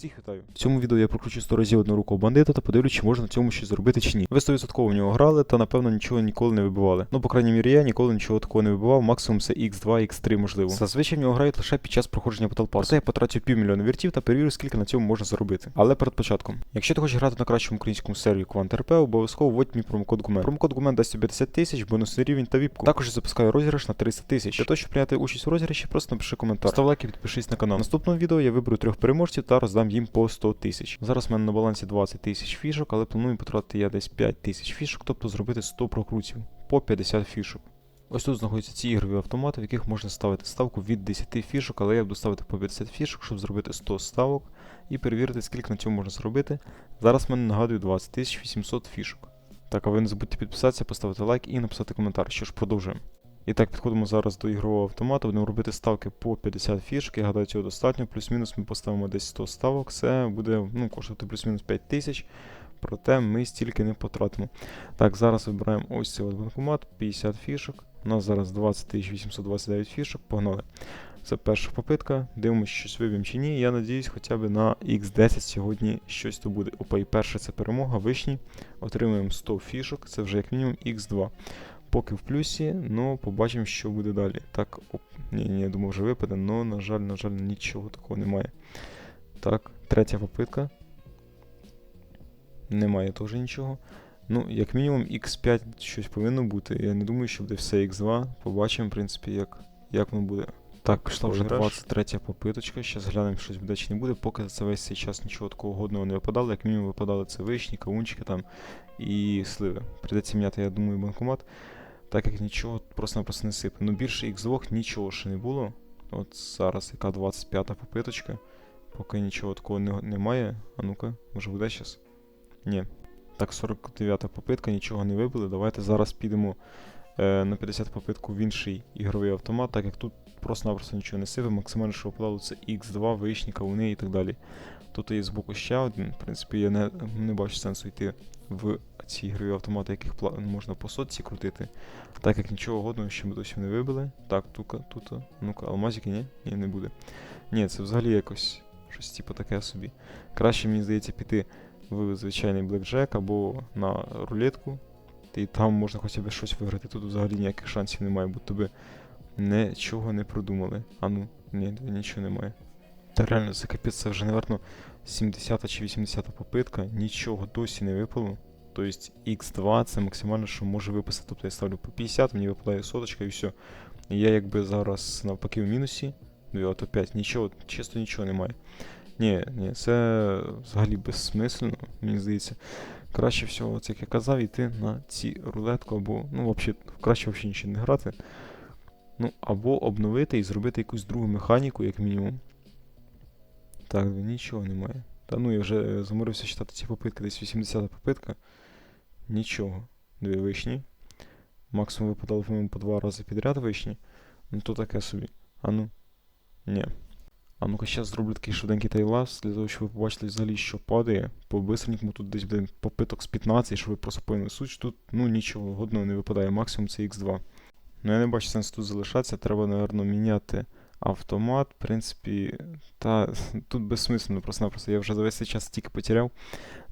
Всіх вітаю. В цьому відео я прокручу 100 разів однорукого бандита та подивлюсь, чи можна на цьому щось зробити чи ні. Ви 100% в нього грали та напевно нічого ніколи не вибивали. Ну, по крайній мірі, я ніколи нічого такого не вибивав, максимум це X2, X3 можливо. Зазвичай в нього грають лише під час проходження Pass. Проте я потратив півмільйона віртів та перевірю, скільки на цьому можна заробити. Але перед початком. Якщо ти хочеш грати на кращому українському сервері Quant RP, обов'язково вводь мій промокод GUMEN. Промокод GUMEN дасть тобі 10 тисяч, бонусний рівень та віпку. Також запускаю розіграш на 300 тисяч. Для того, щоб прийняти участь у розіграші, просто напиши коментар. Став лайк і підпишись на канал. Наступному відео я виберу трьох переможців та роздам їм по 100 тисяч. Зараз в мене на балансі 20 тисяч фішок, але планую потратити я десь 5 тисяч фішок, тобто зробити 100 прокрутів по 50 фішок. Ось тут знаходяться ці ігрові автомати, в яких можна ставити ставку від 10 фішок, але я буду ставити по 50 фішок, щоб зробити 100 ставок і перевірити, скільки на цьому можна зробити. Зараз в мене нагадую 20 800 фішок. Так, а ви не забудьте підписатися, поставити лайк і написати коментар. Що ж, продовжуємо. І так, підходимо зараз до ігрового автомату, будемо робити ставки по 50 фішок, я гадаю, цього достатньо. Плюс-мінус ми поставимо десь 100 ставок, це буде ну, коштувати плюс-мінус 5 тисяч, проте ми стільки не потратимо. Так, зараз вибираємо ось цей банкомат, 50 фішок. У нас зараз 20 829 фішок, погнали. Це перша попитка. Дивимося, щось виб'ємо чи ні. Я надіюсь, хоча б на X10 сьогодні щось то буде. Опа, і перша це перемога, вишні. Отримуємо 100 фішок, це вже як мінімум X2. Поки в плюсі, ну побачимо, що буде далі. Так, оп, ні, ні, я думав, вже випаде, але, на жаль, на жаль, нічого такого немає. Так, третя попитка. Немає теж нічого. Ну, як мінімум, X5 щось повинно бути. Я не думаю, що буде все X2. Побачимо, в принципі, як, як воно буде. Так, пішла вже 23 попиточка. Зараз глянемо, щось буде чи не буде. Поки за весь цей час нічого такого годного не випадало. Як мінімум випадали це вишні, кавунчики там і сливи. Придеться міняти, я думаю, банкомат. Так як нічого просто-напросто не сипе. Ну більше X2 нічого ще не було. От зараз яка 25-та попиточка. Поки нічого такого не, немає. А ну-ка, може буде зараз? Ні. Так, 49-та попитка, нічого не вибили. Давайте зараз підемо е, на 50 попитку в інший ігровий автомат, так як тут просто-напросто нічого не сипе. Максимально, що випадало, це X2, вишні, кавуни і так далі. Тут є збоку ще один. В принципі, я не, не бачу сенсу йти в ці ігрові автомати, яких можна по сотці крутити. Так як нічого годного ще ми досі не вибили. Так, тука, тут. Ну-ка, алмазики, ні? Ні, не буде. Ні, це взагалі якось щось типу таке собі. Краще, мені здається, піти в звичайний блекджек або на рулетку. І там можна хоча б щось виграти. Тут взагалі ніяких шансів немає, бо тобі нічого не продумали. А ну, ні, нічого немає. Та реально, це капець, це вже, наверно, 70 чи 80 попитка, нічого досі не випало. Тобто X2 це максимально, що може виписати. Тобто я ставлю по 50, мені випадає соточка і все. Я якби зараз навпаки в мінусі. Ну і от опять нічого, чисто нічого немає. Ні, ні, це взагалі безсмислено, мені здається. Краще всього, як я казав, йти на ці рулетку, або, ну, взагалі, краще взагалі нічого не грати. Ну, або обновити і зробити якусь другу механіку, як мінімум. Так, нічого немає. Та ну я вже заморився читати ці попитки, десь 80-та попитка. Нічого. Дві вишні. Максимум випадало, по-моєму, по два рази підряд вишні. Ну то таке собі. А ну. Ні. А ну-ка, зараз зроблю такий швиденький тайлас, для того, щоб ви побачили взагалі, що падає. По бистренькому тут десь буде попиток з 15, щоб ви просто поняли суть. Тут ну нічого годного не випадає, максимум це X2. Ну я не бачу сенсу тут залишатися, треба, напевно, міняти автомат. В принципі, та тут безсмислено, просто-напросто. Я вже за весь цей час стільки потеряв.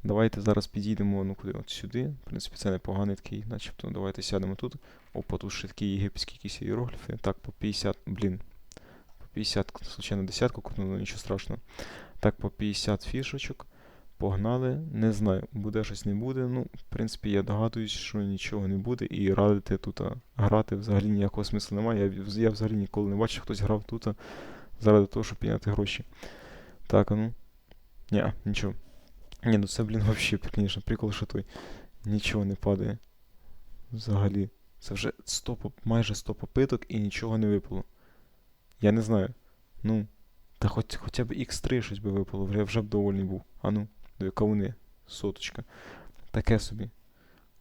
Давайте зараз підійдемо ну куди от сюди. В принципі, це непоганий такий, начебто. Давайте сядемо тут. Опа, тут ще такі єгипетські якісь іерогліфи. Так, по 50, блін. По 50, случайно десятку ну нічого страшного. Так, по 50 фішечок. Погнали. Не знаю, буде щось не буде. Ну, в принципі, я догадуюсь, що нічого не буде, і радити тут грати взагалі ніякого смислу немає. Я, я взагалі ніколи не бачив, хтось грав тут заради того, щоб підняти гроші. Так, ну. Ні, нічого. Ні, ну це, блін, вообще, звісно, прикол, що той. Нічого не падає. Взагалі. Це вже 100, майже 100 попиток і нічого не випало. Я не знаю. Ну. Та хоч, хоча б X3 щось би випало, вже, вже б довольний був. А ну, кавуни, соточка. Таке собі.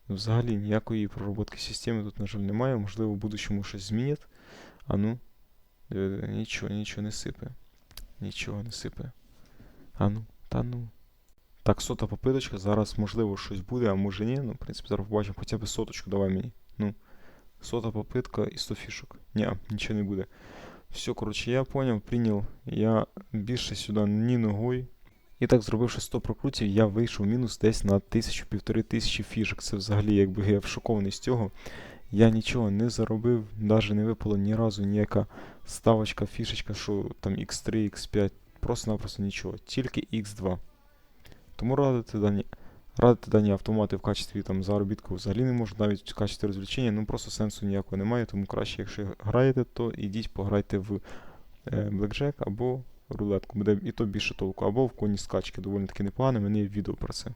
Взагалі ніякої пророботки системи тут, на жаль, немає. Можливо, в будущому щось змінять. А ну. диви, Нічого, нічого не сипе. Нічого не сипе. А ну, та ну. Так, сота попиточка, зараз можливо щось буде, а може ні. Ну, в принципі, зараз побачимо хоча б соточку, давай мені. Ну. Сота попитка і 100 фішок. Ні, нічого не буде. Все, коротше, я поняв, прийняв. Я більше сюди ні ногою. І так, зробивши 100 прокрутів, я вийшов мінус десь на 1000-1500 тисячі фішок. Це взагалі якби я шокований з цього. Я нічого не заробив, навіть не випало ні разу ніяка ставочка, фішечка, що там X3, X5, просто-напросто нічого, тільки X2. Тому радити дані, радити дані автомати в качестві там, заробітку взагалі не можу, навіть в качестві розвлечення, ну просто сенсу ніякого немає, тому краще, якщо граєте, то ідіть пограйте в е, Blackjack або рулетку, буде і то більше толку, або в коні скачки, доволі таки непогане, мені відео про це.